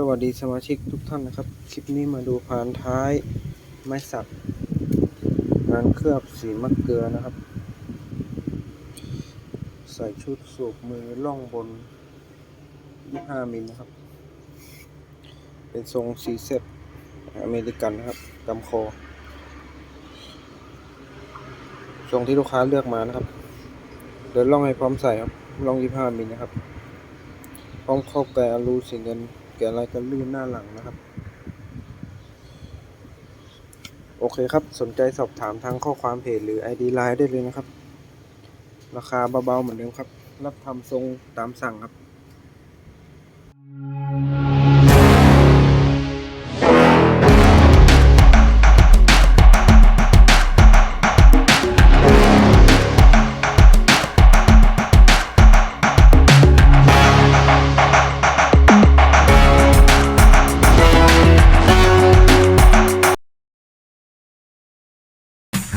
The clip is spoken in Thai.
สวัสดีสมาชิกทุกท่านนะครับ คลิปนี้มาดูพานท้ายไม้สักงานเคลือบสีมะเกลือนะครับ ใส่ชุดสูบมือล่องบน 25 มิลนะครับ เป็นทรงสีเซตอเมริกันนะครับกำคอ ทรงที่ลูกค้าเลือกมานะครับ เดินล่องให้พร้อมใส่ครับล่อง 25 มิลนะครับ พร้อมเข้าแกะรูสีเงิน แกะลายกันลื่นหน้าหลังนะครับ โอเคครับ สนใจสอบถามทางข้อความเพจหรือ ID Line ได้เลยนะครับ ราคาเบาๆเหมือนเดิมครับ รับทำทรงตามสั่งครับ